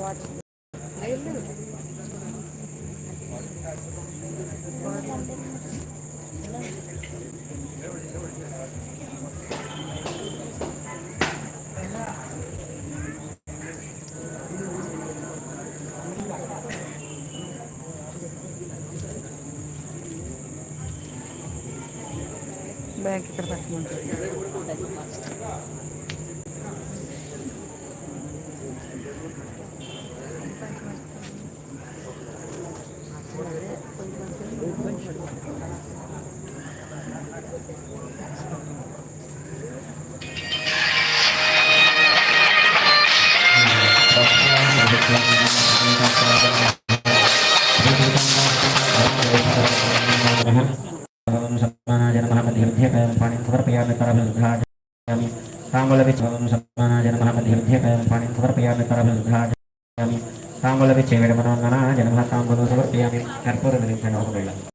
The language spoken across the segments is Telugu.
వాటర్ బ్యాగ్ ఇక్కడ పెట్టమంటారు. తాంగులవిచ్చవం సమానాజనమహమధ్యభ్యకయం పాణిం సమర్పయామి పరభిరుద్ధాజయామి తాంగులవిచ్చ విడమనోన్ననా జనమ తాంబులు సమర్పయామి కర్పూర విరించడం ఒక వెళ్ళాలి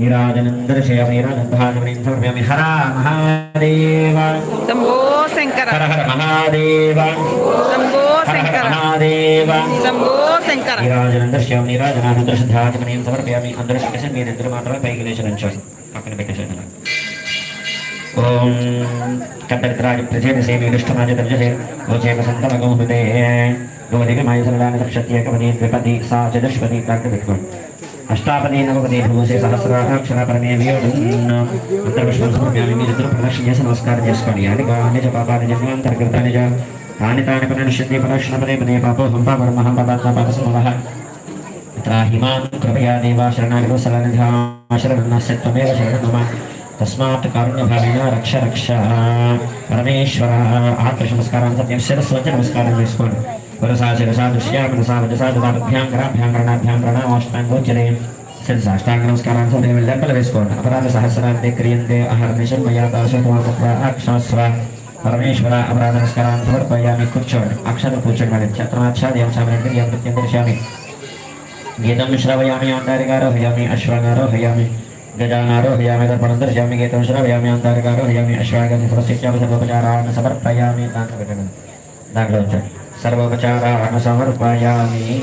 नीराजनन्दर्शयमीरानन्दानवनीं समर्पयामि हरा महादेव। शम्भो शङ्कर हर हर महादेव शम्भो शङ्कर महादेव। शम्भो शङ्कर नीराजनन्दर्शयं नीराजनानन्दर्शधात्मनीं समर्पयामि। अन्दर्शकशन् नीरेन्द्रमात्र पैकिलेशनञ्चोन् पकन पेकशनला ॐ कन्दरिद्राज प्रचेतसेमि विष्ठमाज दर्जसे गोचे वसन्तमगौ हृदये गोदिगमाय सरलानि रक्षत्येकमनी द्विपदी सा च दशपदी प्राकृतिकम् అష్టాపదే నవపదే భూసే సహస్రాక్షరాపరమే అంతర్విష్ణం సమర్ప్యామి మీరిద్దరూ ప్రదక్షిణ చేసి నమస్కారం చేసుకోండి అని గాని చ పాపాని జన్మాంతర్గతాని చ తాని తాని పనిషిద్ధి ప్రదక్షిణ పదే పదే పాపోహం పాపరమహం పాపాత్మ పాపసమవః హిమాన్ కృపయా దేవా శరణాగతో శరణాశరణమే శరణం మమ తస్మాత్ కారుణ్యభావేన రక్ష రక్ష పరమేశ్వర ఆత్మ నమస్కారం సత్యం శిరస్సు నమస్కారం చేసుకోండి Nagrojan, sarva pacara anusahar bayami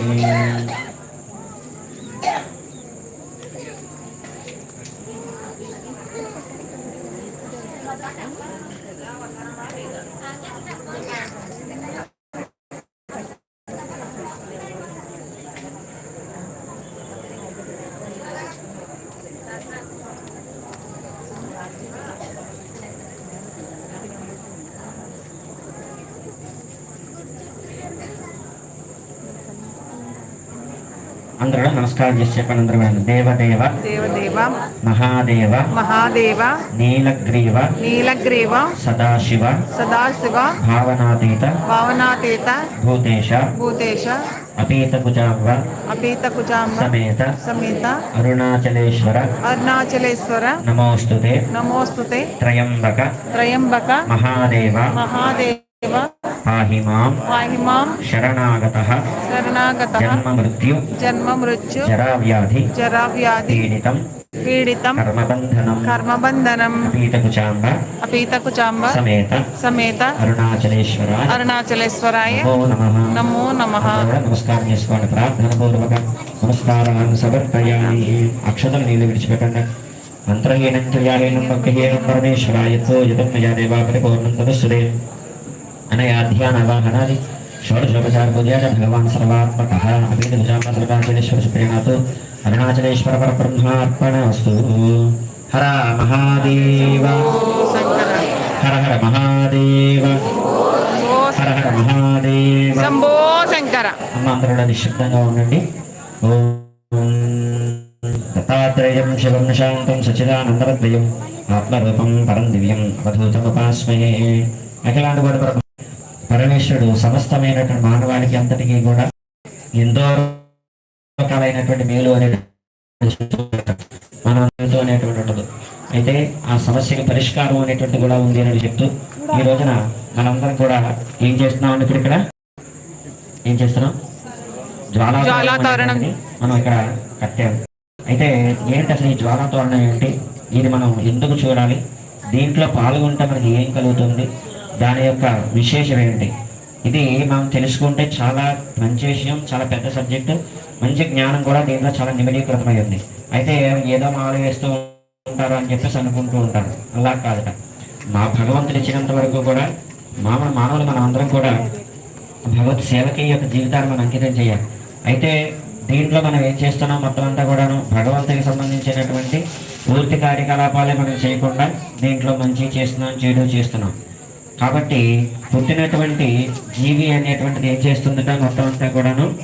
అందరూ నమస్కారం చేసి చెప్పండి అందరూ. దేవదేవ దేవదేవ మహాదేవ మహాదేవ నీలగ్రీవ నీలగ్రీవ సదాశివ సదాశివ భావనాతీత భావనాతీత భూతేశ భూతేశ అపీతకుజాంబ అపీత కుజాంబ సమేత సమేత అరుణాచలేశ్వర అరుణాచలేశ్వర నమోస్తుతే నమోస్తుతే త్రయంబక త్రయంబక మహాదేవ మహాదేవ పాహి మాం పాహి మాం శరణాగత. శరణాగత. జన్మ మృత్యు. జన్మ మృత్యు. జరావ్యాధి. జరావ్యాధి. పీడితం. పీడితం. కర్మబంధనం. కర్మబంధనం. పీతకుచాంబ అపీత కుజాంబ సమేత. సమేత. అరుణాచలేశ్వర అరుణాచలేశ్వరాయ. నమో నమ. నమో నమ. నమస్కారం చేసుకోండి. ప్రార్థన పూర్వక నమస్కారాన్ని సమర్పయామి. అక్షతలు నీళ్ళు విడిచిపెట్టండి. మంత్రహీనం క్రియాహీనం భక్తిహీనం పరమేశ్వరాయత్తో యుతం మయా దేవా పరిపూర్ణం తదస్సుదే. చ భగవాన్ సర్వాత్మక అపీత భుజామ సర్వాచలేశ్వర సుప్రీనాథ్ అరుణాచలేశ్వర పరబ్రహ్మార్పణ వస్తు హర మహాదేవ శంకర హర హర మహాదేవ ఓ హర హర మహాదేవ శంభో శంకర అమ్మ అందరూ కూడా నిశ్శబ్దంగా ఉండండి దత్తాత్రేయం శివం శాంతం సచిదానందవద్వయం ఆత్మరూపం పరం దివ్యం అవధూతముపాస్మయే అఖిలాండ పరమేశ్వరుడు సమస్తమైనటువంటి మానవాళికి అంతటికీ కూడా ఎంతో రకాలైనటువంటి మేలు అనేది మన జీవితం అనేటువంటి ఉండదు అయితే ఆ సమస్యకి పరిష్కారం అనేటువంటి కూడా ఉంది అని చెప్తూ ఈ రోజున మనందరం కూడా ఏం చేస్తున్నాం ఇప్పుడు ఇక్కడ? ఏం చేస్తున్నాం? జ్వాలా మనం ఇక్కడ కట్టాం అయితే ఏంటి అసలు ఈ జ్వాలా తోరణం ఏంటి? ఇది మనం ఎందుకు చూడాలి? దీంట్లో పాల్గొంటే మనకి ఏం కలుగుతుంది? దాని యొక్క విశేషం ఏంటి ఇది మనం తెలుసుకుంటే చాలా మంచి విషయం చాలా పెద్ద సబ్జెక్టు మంచి జ్ఞానం కూడా దీంట్లో చాలా నిమిడీకృతమై ఉంది అయితే ఏదో మాలు వేస్తూ ఉంటారు అని చెప్పేసి అనుకుంటూ ఉంటారు. అలా కాదట. మా భగవంతుడు ఇచ్చినంత వరకు కూడా మామూలు మానవులు మనం అందరం కూడా భగవత్ సేవకి యొక్క జీవితాన్ని మనం అంకితం చేయాలి. అయితే దీంట్లో మనం ఏం చేస్తున్నాం? మొత్తం అంతా కూడాను భగవంతునికి సంబంధించినటువంటి పూర్తి కార్యకలాపాలే మనం చేయకుండా దీంట్లో మంచి చేస్తున్నాం చెడు చేస్తున్నాం. కాబట్టి పుట్టినటువంటి జీవి అనేటువంటిది ఏం చేస్తుందట? మొత్తం అంతా కూడాను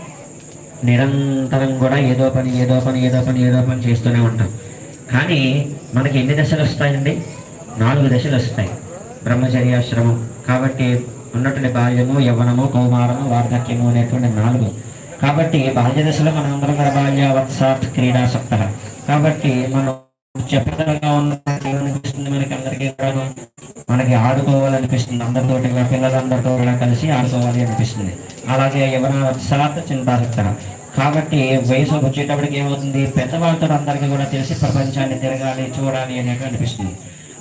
నిరంతరం కూడా ఏదో పని ఏదో పని ఏదో పని ఏదో పని చేస్తూనే ఉంటాం. కానీ మనకి ఎన్ని దశలు వస్తాయండి? నాలుగు దశలు వస్తాయి. బ్రహ్మచర్యాశ్రమం. కాబట్టి ఉన్నటువంటి బాల్యము యవ్వనము కౌమారము వార్ధక్యము అనేటువంటి నాలుగు. కాబట్టి బాల్య దశలో మనం అందరం కూడా బాల్య వత్సాత్ క్రీడాసక్త కాబట్టి మనం చెప్పదలుగా ఉన్న ఏమనిపిస్తుంది మనకి అందరికీ కూడా. మనకి ఆడుకోవాలనిపిస్తుంది. అందరితోటి కూడా పిల్లలందరితో కూడా కలిసి ఆడుకోవాలి అనిపిస్తుంది. అలాగే ఎవరైనా వత్సాత్ చింతాసక్త కాబట్టి వయసు వచ్చేటప్పటికి ఏమవుతుంది? పెద్దవాళ్ళతో అందరికీ కూడా తెలిసి ప్రపంచాన్ని తిరగాలి చూడాలి అనేటువంటి అనిపిస్తుంది.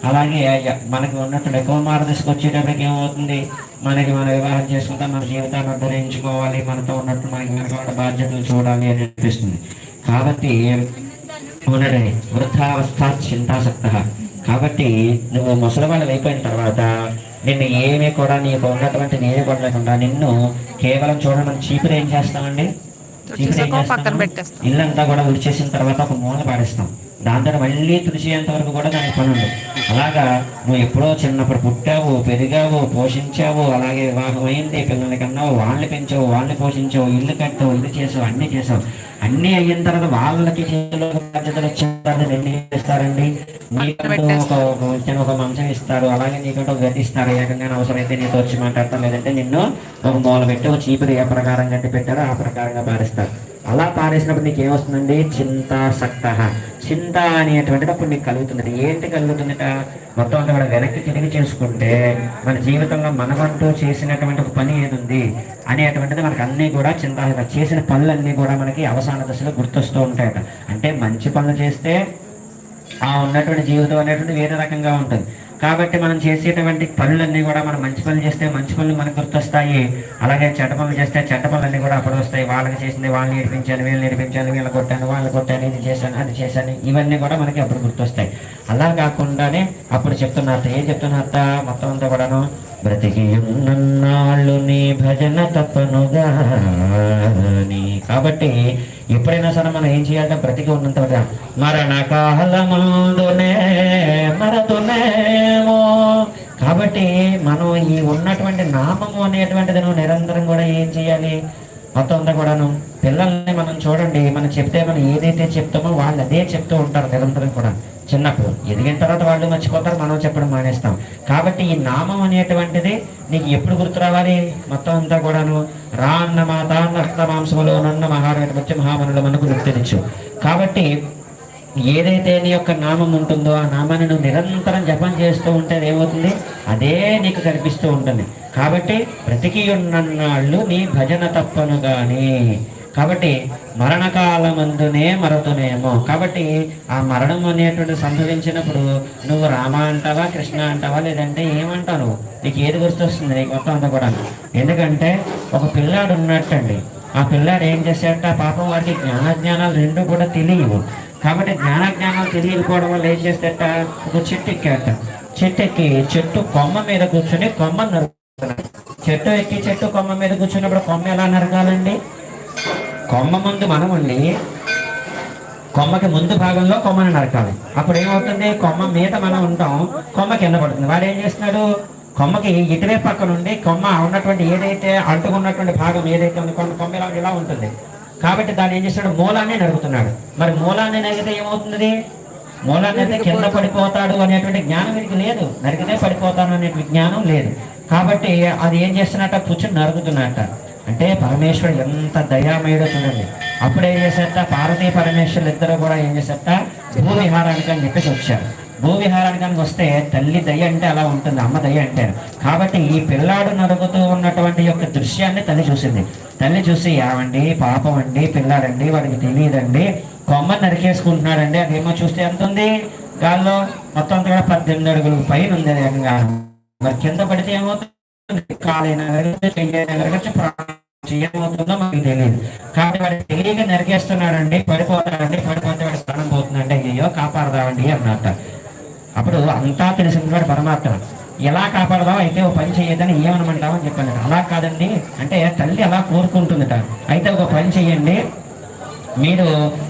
అలాగే మనకు మనకి ఉన్నటువంటి కౌమార దశకు వచ్చేటప్పటికి ఏమవుతుంది? మనకి మన వివాహం చేసుకుంటాం మన జీవితాన్ని ఉద్ధరించుకోవాలి మనతో ఉన్నట్టు మనకి మనకు బాధ్యతలు చూడాలి అని అనిపిస్తుంది. కాబట్టి ఉన్నది వృద్ధావస్థ చింతాసక్త కాబట్టి నువ్వు ముసలివాళ్ళు అయిపోయిన తర్వాత నిన్ను ఏమీ కూడా నీకు ఉన్నటువంటి నేనే కూడా లేకుండా నిన్ను కేవలం చూడమని చీపురు ఏం చేస్తామండి చీపురు ఏం? పెట్టేస్తాం. ఇల్లంతా కూడా ఉడిచేసిన తర్వాత ఒక మూల పాడేస్తాం దాంతో మళ్ళీ తుడిచేంత వరకు కూడా దానికి పని ఉండదు. అలాగా నువ్వు ఎప్పుడో చిన్నప్పుడు పుట్టావు పెరిగావు పోషించావు అలాగే వివాహం అయింది పిల్లల్ని కన్నావు వాళ్ళని పెంచావు వాళ్ళని పోషించావు ఇల్లు కట్టావు ఇల్లు చేసావు అన్ని చేసావు. అన్ని అయిన తర్వాత వాళ్ళకి బాధ్యతలు వచ్చేస్తారు రెండు చేస్తారండి నీకంటూ ఒక ఒక మంచం ఇస్తారు. అలాగే నీకంటూ ఒక గది ఇస్తారు. ఏకంగా అవసరమైతే నీతో వచ్చి మాట్లాడతాం లేదంటే నిన్ను ఒక మూల పెట్టి ఒక చీపురు ఏ ప్రకారం గట్టి పెట్టారో ఆ ప్రకారంగా పారేస్తారు. అలా పారేసినప్పుడు నీకు ఏమొస్తుందండి చింతాసక్త చింత అనేటువంటిది అప్పుడు నీకు కలుగుతుంది ఏంటి కలుగుతుందట మొత్తం అంతా కూడా వెనక్కి తిరిగి చేసుకుంటే మన జీవితంలో మనమంటూ చేసినటువంటి ఒక పని ఏది ఉంది అనేటువంటిది మనకు అన్నీ కూడా చింత చేసిన పనులన్నీ కూడా మనకి అవసాన దశలో గుర్తొస్తూ ఉంటాయట. అంటే మంచి పనులు చేస్తే ఆ ఉన్నటువంటి జీవితం అనేటువంటి వేరే రకంగా ఉంటుంది. కాబట్టి మనం చేసేటువంటి పనులన్నీ కూడా మనం మంచి పనులు చేస్తే మంచి పనులు మనకు గుర్తొస్తాయి. అలాగే చెడ్డ పనులు చేస్తే చెడ్డ పనులన్నీ కూడా అప్పుడు వస్తాయి. వాళ్ళకి చేసింది వాళ్ళు నేర్పించాను వీళ్ళు నేర్పించాను వీళ్ళు కొట్టాను వాళ్ళు కొట్టాను ఇది చేశాను అది చేశాను. ఇవన్నీ కూడా మనకి అప్పుడు గుర్తొస్తాయి. అలా కాకుండానే అప్పుడు చెప్తున్నారు ఏం చెప్తున్నారు మొత్తం అంతా కూడాను బ్రతికి ఉన్నన్నాళ్ళు నీ భజన తప్పనుగా కాబట్టి ఎప్పుడైనా సరే మనం ఏం చేయాలంటే బ్రతికి ఉన్నంత మరణ కాలమందునే మరతునేమో. కాబట్టి మనం ఈ ఉన్నటువంటి నామము అనేటువంటిది నువ్వు నిరంతరం కూడా ఏం చేయాలి? మొత్తం అంతా కూడాను? పిల్లల్ని మనం చూడండి మనం చెప్తే మనం ఏదైతే చెప్తామో వాళ్ళు అదే చెప్తూ ఉంటారు నిరంతరం కూడా. చిన్నప్పుడు ఎదిగిన తర్వాత వాళ్ళు మర్చిపోతారు మనం చెప్పడం మానేస్తాం. కాబట్టి ఈ నామం అనేటువంటిది నీకు ఎప్పుడు గుర్తు రావాలి? మొత్తం అంతా కూడాను రా అన్న మాత రక్త మాంసములో నన్న మహారాజు వచ్చి మహామనులు మనకు గుర్తించు కాబట్టి ఏదైతే నీ యొక్క నామం ఉంటుందో ఆ నామాన్ని నువ్వు నిరంతరం జపం చేస్తూ ఉంటే ఏమవుతుంది? అదే నీకు కనిపిస్తూ ఉంటుంది. కాబట్టి బ్రతికి ఉన్నన్నాళ్ళు నీ భజన తప్పను గాని కాబట్టి మరణకాలమందునే మరతునేమో. కాబట్టి ఆ మరణం అనేటువంటి సంభవించినప్పుడు నువ్వు రామ అంటావా కృష్ణ అంటావా లేదంటే ఏమంటావు నీకు ఏది గుర్తొస్తుంది? నీకు మొత్తం అంతా కూడా ఎందుకంటే ఒక పిల్లాడు ఉన్నట్టండి ఆ పిల్లాడు ఏం చేశాడట పాపం వాడికి జ్ఞానజ్ఞానాలు రెండు కూడా తెలియవు. కాబట్టి జ్ఞానజ్ఞానాలు తెలియకపోవడం వల్ల ఏం చేస్తాడట? ఒక చెట్టు ఎక్కాట చెట్టు ఎక్కి చెట్టు కొమ్మ మీద కూర్చొని కొమ్మ నరుకుతున్నాడు. చెట్టు ఎక్కి చెట్టు కొమ్మ మీద కూర్చున్నప్పుడు కొమ్మ ఎలా నరకాలండి? కొమ్మ ముందు మనం ఉండి కొమ్మకి ముందు భాగంలో కొమ్మని నరకాలి. అప్పుడు ఏమవుతుంది? కొమ్మ మీద మనం ఉంటాం. కొమ్మ కింద పడుతుంది. వాడు ఏం చేస్తున్నాడు? కొమ్మకి ఇటువైపు పక్క నుండి కొమ్మ ఉన్నటువంటి ఏదైతే అంటుకున్నటువంటి భాగం ఏదైతే ఉంది కొమ్మ కొమ్మ ఇలా ఇలా ఉంటుంది. కాబట్టి దాన్ని ఏం చేస్తున్నాడు? మూలాన్ని నరుకుతున్నాడు మరి మూలాన్ని నరిగితే ఏమవుతుంది మూలాన్ని అయితే కింద పడిపోతాడు అనేటువంటి జ్ఞానం వీరికి లేదు. నరికితే పడిపోతాను అనేటువంటి జ్ఞానం లేదు. కాబట్టి అది ఏం చేస్తున్నట్ట? కూర్చొని నరుకుతున్నట్ట. అంటే పరమేశ్వరుడు ఎంత దయామయుడో చూడండి. అప్పుడు ఏం చేశారట? పార్వతీ పరమేశ్వరులు ఇద్దరు కూడా ఏం చేశారట? భూవిహారానికి అని చెప్పేసి వచ్చారు. భూవిహారానికి అని వస్తే తల్లి దయ అంటే అలా ఉంటుంది అమ్మ దయ అంటారు. కాబట్టి ఈ పిల్లాడు నరుగుతూ ఉన్నటువంటి యొక్క దృశ్యాన్ని తల్లి చూసింది. తల్లి చూసి యావండి పాపం అండి పిల్లాడండి వాడికి తెలియదండి కొమ్మ నరికేసుకుంటున్నాడండి అదేమో చూస్తే ఎంత ఉంది? గాల్లో మొత్తం అంతా కూడా పద్దెనిమిది అడుగులు పైన ఉంది ఏకంగా. మరి కింద పడితే ఏమవుతుంది? కాలైనా కరగచ్చు చెయ్యైనా ఏమవుతుందో మనకి తెలియదు కాబట్టి వాడు తెలియక నరికేస్తున్నాడండి పడిపోతాడండి పడిపోతే వాడి స్థానం పోతుందండి అయ్యో కాపాడదామండి అన్నట్టు అప్పుడు అంతా తెలిసిన పరమాత్మ. ఎలా కాపాడదాం? అయితే ఒక పని చేయొద్దని ఏమనమంటామని చెప్పాను అలా కాదండి. అంటే తల్లి అలా కోరుకుంటుందట. అయితే ఒక పని చేయండి. మీరు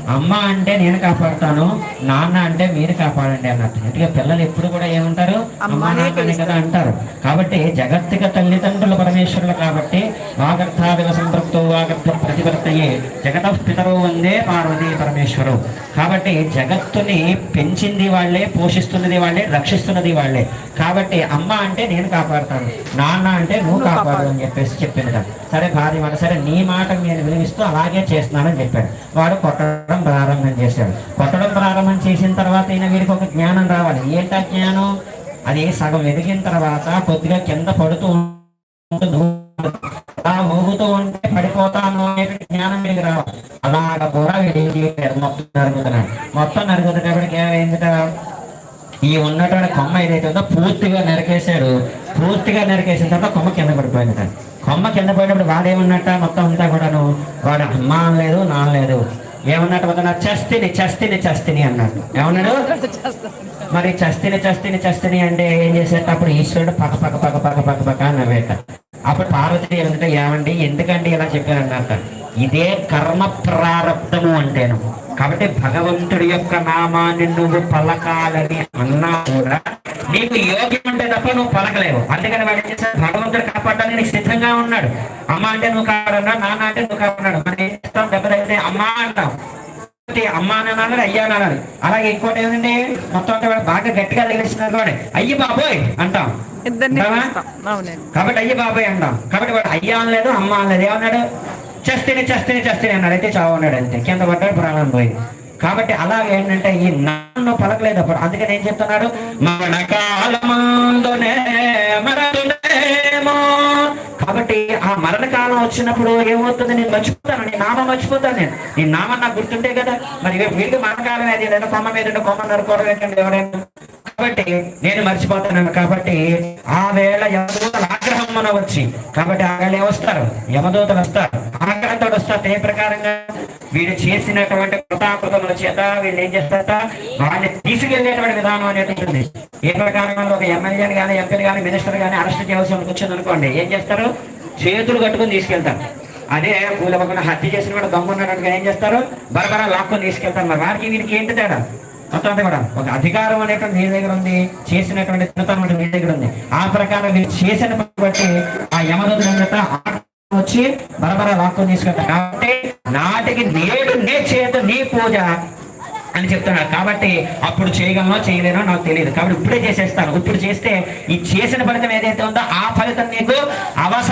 అమ్మ అంటే నేను కాపాడుతాను నాన్న అంటే మీరు కాపాడండి అన్నట్టు. ఎందుకంటే పిల్లలు ఎప్పుడు కూడా ఏమంటారు? అమ్మ నాన్న కదా అంటారు. కాబట్టి జగత్తుక తల్లిదండ్రులు పరమేశ్వరులు కాబట్టి వాగర్థాదివ సంతృప్తో వాగర్థ ప్రతివర్తయే జగత పితరు వందే పార్వతీ పరమేశ్వరు. కాబట్టి జగత్తుని పెంచింది వాళ్ళే పోషిస్తున్నది వాళ్ళే రక్షిస్తున్నది వాళ్ళే. కాబట్టి అమ్మ అంటే నేను కాపాడుతాను నాన్న అంటే నువ్వు కాపాడు అని చెప్పేసి చెప్పింది సరే భార్య సరే నీ మాట నేను వినిపిస్తూ అలాగే చేస్తున్నానని చెప్పాడు వాడు కొట్టడం ప్రారంభం చేశాడు. కొట్టడం ప్రారంభం చేసిన తర్వాత అయినా వీడికి ఒక జ్ఞానం రావాలి. ఏంటా జ్ఞానం? అది సగం ఎదిగిన తర్వాత కొద్దిగా కింద పడుతూ ఉంటుంది అలా ఊగుతూ ఉంటే పడిపోతాను అనే జ్ఞానం వీడికి రావాలి. అలాగ కూడా వీడు ఏం చేయలేడు. మొత్తం నరుగుతున్నాడు మొత్తం నరుగుతున్నప్పటికి ఏమైంది ఈ ఉన్నటువంటి కొమ్మ ఏదైతే ఉందో పూర్తిగా నరికేశాడు. పూర్తిగా నరికేసిన తర్వాత కొమ్మ కింద పడిపోయింది కొమ్మ కింద పోయినప్పుడు వాడేమన్నట్ట? మొత్తం అంతా కూడాను వాడు అమ్మ అనలేదు నానలేదు ఏమన్నట్టు మొత్తం చస్తిని చస్తిని చస్తిని అన్నాడు. ఏమన్నాడు? మరి చస్తిని చస్తిని చస్తిని అంటే ఏం చేసేట అప్పుడు ఈశ్వరుడు పక్క పక్క పక్క పక్క పక్క పక్క నవ్వేట అప్పుడు పార్వతి ఏమంటే ఏమండి? ఎందుకండి ఇలా చెప్పారన్నట్ట ఇదే కర్మ ప్రారంధము అంటేను. కాబట్టి భగవంతుడి యొక్క నామాన్ని నువ్వు పలకాలని అన్నా కూడా నీకు యోగ్యం ఉంటే తప్ప నువ్వు పలకలేవు. అందుకని వాడు ఏం భగవంతుడు కాపాడడానికి నీకు సిద్ధంగా ఉన్నాడు. అమ్మ అంటే నువ్వు కాపాడన్నా నాన్న అంటే నువ్వు కాపాడు మనం ఏం చేస్తాం? దెబ్బతగిలితే అమ్మ అంటాం. అమ్మ అని అనాలి అయ్యా అని అనాలి అలాగే ఇంకోటి ఏంటంటే మొత్తం అంతా బాగా గట్టిగా తగిలిస్తున్నారు కూడా అయ్యి బాబోయ్ అంటాం. కాబట్టి అయ్యి బాబాయ్ అంటాం. కాబట్టి వాడు అయ్యా అనలేదు అమ్మ అనలేదు. ఏమన్నాడు? చస్తేనే చస్తేనే చస్తేనే అన్నాడు. అయితే చావు అన్నాడు అంతే. కింద పడ్డాడు ప్రాణం పోయింది. కాబట్టి అలాగే ఏంటంటే ఈ నన్ను పలకలేదు అప్పుడు అందుకని ఏం చెప్తున్నాడు? మరణకాలమందునే మరణునేమో కాబట్టి ఆ మరణ కాలం వచ్చినప్పుడు ఏమవుతుంది? నేను మర్చిపోతాను నీ నామం మర్చిపోతాను నేను. నీ నామం నాకు గుర్తుంటే కదా. మరి వీడికి మరణకాలం అది. ఏదైనా కొమ్మ మీద ఉండే కొమ్మ నరుకోవడం ఏంటంటే ఎవరైనా. కాబట్టి నేను మర్చిపోతున్నాను కాబట్టి ఆ వేళ యమదూతల ఆగ్రహం మన వచ్చి. కాబట్టి ఆ వేళ వస్తారు. యమదూతలు వస్తారు. ఆగ్రహంతో వస్తారు. ఏ ప్రకారంగా? వీడు చేసినటువంటి కృతాకృతముల చేత వీళ్ళు ఏం చేస్తారట? వాడిని తీసుకెళ్ళేటువంటి విధానం అనేది ఉంటుంది. ఏ ప్రకారంగా? ఒక ఎమ్మెల్యేని కానీ ఎంపీని కానీ మినిస్టర్ కానీ అరెస్ట్ చేయాల్సి వచ్చింది అనుకోండి. ఏం చేస్తారు? చేతులు కట్టుకొని తీసుకెళ్తారు. అదే పూలపక్కన హత్య చేసిన కూడా దమ్మున్నాడు ఏం చేస్తారు? బరబరా లాక్కొని తీసుకెళ్తారు. మరి వారికి వీడికి ఏంటి తేడా? మొత్తం అంతా కూడా. ఒక అధికారం అనేటువంటి నీ దగ్గర ఉంది చేసినటువంటి చిన్నతనం మీ దగ్గర ఉంది. ఆ ప్రకారం వీరు చేసిన పని బట్టి ఆ యమదూత వచ్చి బరబర లాక్కొని తీసుకెళ్తారు కాబట్టి నాటికి నేడు నే చేత నీ పూజ అని చెప్తున్నాడు కాబట్టి అప్పుడు చేయగలనో చేయలేనో నాకు తెలియదు. కాబట్టి ఇప్పుడే చేసేస్తాను. ఇప్పుడు చేస్తే ఈ చేసిన ఫలితం ఏదైతే ఉందో ఆ ఫలితం నీకు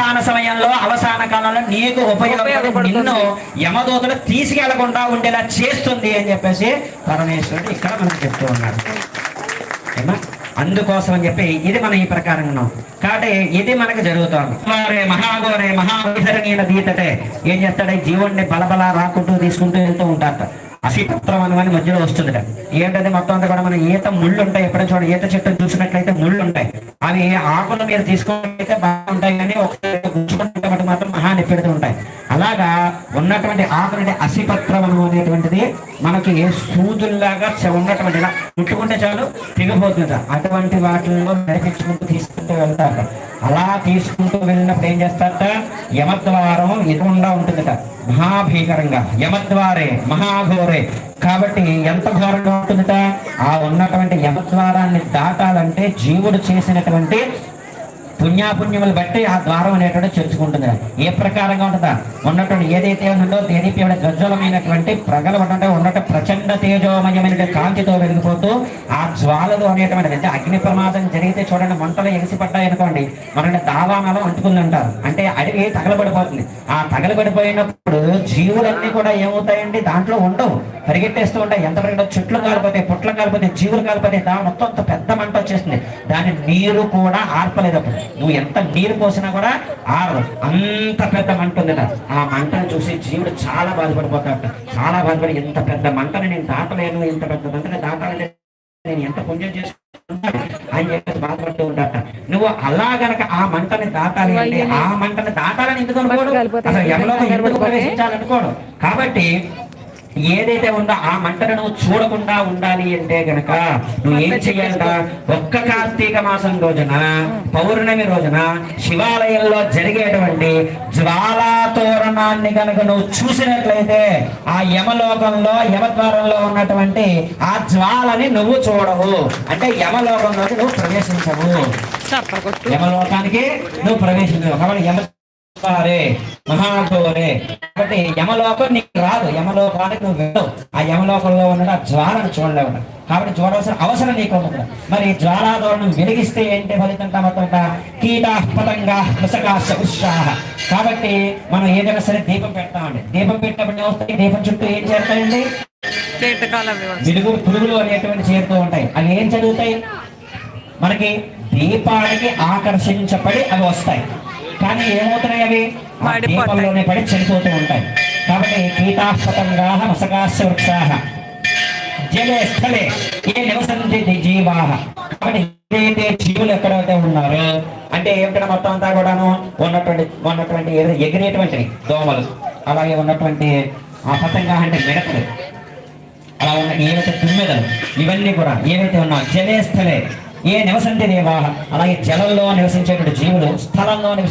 అవసాన సమయంలో అవసాన కాలంలో నీకు ఉపయోగపడి నిన్ను యమదూతలు తీసుకెళ్ళకుండా ఉండేలా చేస్తుంది అని చెప్పేసి పరమేశ్వరుడు ఇక్కడ మనకు చెప్తూ ఉన్నాడు. ఏమా? అందుకోసం అని చెప్పి ఇది మనం ఈ ప్రకారంగా ఉన్నాం. కాబట్టి ఇది మనకు జరుగుతోంది. వారే మహాగోరే మహావిధరణీల దీతటే. ఏం చేస్తాడు? జీవుడిని బలబల రాకుంటూ తీసుకుంటూ వెళ్తూ ఉంటారట అసిపత్రం అని మధ్యలో వస్తుందిట ఏంటంటే మొత్తం అంతా కూడా మన ఈత ముళ్ళు ఉంటాయి ఎప్పుడైనా చూడండి ఈత చెట్టు చూసినట్లయితే ముళ్ళు ఉంటాయి అవి ఆకులు మీరు తీసుకుంటే బాగుంటాయి కానీ ఒకసారి మాత్రం మహా పెడుతూ ఉంటాయి. అలాగా ఉన్నటువంటి ఆకులు అంటే అసిపత్రవనం అనేటువంటిది మనకి సూదుల్లాగా ఉన్నటువంటి ముట్టుకుంటే చాలు తెగిపోతుంది అటువంటి వాటిల్లో నడిపించుకుంటూ తీసుకుంటూ వెళ్తారు. అలా తీసుకుంటూ వెళ్ళినప్పుడు ఏం చేస్తారట? యమద్వారం ఎదురుండా ఉంటుందట. మహాభీకరంగా. యమద్వారే మహాఘోరే. కాబట్టి ఎంత ఘోరంగా ఉంటుందట? ఆ ఉన్నటువంటి యమద్వారాన్ని దాటాలంటే జీవుడు చేసినటువంటి పుణ్యాపుణ్యములు బట్టి ఆ ద్వారం అనేటువంటి చేర్చుకుంటుంది ఏ ప్రకారంగా ఉంటుందా? ఉన్నటువంటి ఏదైతే ఉందో దేదీప్య గజ్జలమైనటువంటి ప్రగలబడంటే ఉన్నట్టు ప్రచండ తేజోమయమైన కాంతితో వెలిగిపోతూ ఆ జ్వాలలు అనేటువంటిది అంటే అగ్ని ప్రమాదం జరిగితే చూడండి మంటలు ఎగిసిపడ్డాయి అనుకోండి. మనల్ని దావానాలు అంటుకుంది అంటారు అంటే అడిగి తగలబడిపోతుంది. ఆ తగలబడిపోయినప్పుడు జీవులన్నీ కూడా ఏమవుతాయండి? దాంట్లో ఉండవు. పరిగెట్టేస్తూ ఉంటాయి. ఎంత పరిగెట్ట చెట్లు కాలిపోతాయి పుట్లు కాలిపోతాయి జీవులు కాలిపోతాయి. దాని మొత్తం అంత పెద్ద మంట వచ్చేస్తుంది. దాని నీరు కూడా ఆర్పలేదు అప్పుడు నువ్వు ఎంత నీరు పోసినా కూడా ఆరు. అంత పెద్ద మంట ఉందట. ఆ మంటను చూసి జీవుడు చాలా బాధపడిపోతాడట. చాలా బాధపడి ఇంత పెద్ద మంటని నేను దాటలేను ఇంత పెద్ద మంటని దాటాలంటే నేను ఎంత పుణ్యం చేసుకుంటాను అని చెప్పేసి బాధపడుతూ ఉంటాట నువ్వు అలా గనక ఆ మంటని దాటాలి అంటే ఆ మంటని దాటాలని ఎందుకు అనుకోడు? అసలు ఎవరో ఎందుకు ప్రవేశించాలనుకోడు? కాబట్టి ఏదైతే ఉందో ఆ మంటను నువ్వు చూడకుండా ఉండాలి అంటే గనక నువ్వు ఏం చెయ్యాలంట ఒక్క కార్తీక మాసం రోజున పౌర్ణమి రోజున శివాలయంలో జరిగేటువంటి జ్వాలా తోరణాన్ని కనుక నువ్వు చూసినట్లయితే ఆ యమలోకంలో యమద్వారంలో ఉన్నటువంటి ఆ జ్వాలని నువ్వు చూడవు. అంటే యమలోకంలోకి నువ్వు ప్రవేశించవు. యమలోకానికి నువ్వు ప్రవేశించవు. కాబట్టి యమ మహాఘోరే. కాబట్టి యమలోకం నీకు రాదు. యమలోకానికి నువ్వు వెళ్ళవు. ఆ యమలోకంలో ఉన్న ఆ జ్వాలను చూడలేవు కాబట్టి చూడవలసిన అవసరం నీకు ఉండదు. మరి జ్వాలాదోరణం వెలిగిస్తే ఏంటి ఫలితం మొత్తం కీట పతంగా ఉత్సాహ కాబట్టి మనం ఏదైనా సరే దీపం పెడతామండి. దీపం పెట్టినప్పుడు ఏమవుతాయి దీపం చుట్టూ ఏం చేస్తాయండి. మిడుగు పురుగులు అనేటువంటి చేరుతూ ఉంటాయి. అవి ఏం చదువుతాయి? మనకి దీపానికి ఆకర్షించబడి అవి వస్తాయి. కానీ ఏమవుతున్నాయి అవి. దీపంలోనే పడి చనిపోతూ ఉంటాయి. కాబట్టి కీటాస్పతంగా మసకాశ వృక్షాహ. జలే స్థలే ఏ నివసంతి జీవాహ. కాబట్టి ఏదైతే జీవులు ఎక్కడైతే ఉన్నారో అంటే ఏమిటంటే మొత్తం అంతా కూడాను ఉన్నటువంటి ఉన్నటువంటి ఎగిరేటువంటివి దోమలు. అలాగే ఉన్నటువంటి ఆ పతంగా అంటే మిడతలు. అలా ఉన్న ఏవైతే తుమ్మెదలు ఇవన్నీ కూడా ఏవైతే ఉన్నా జలే స్థలే ఏ నివసంతి దేవా అలాగే జలంలో నివసించేటువంటి జీవులు స్థలంలో నివసించే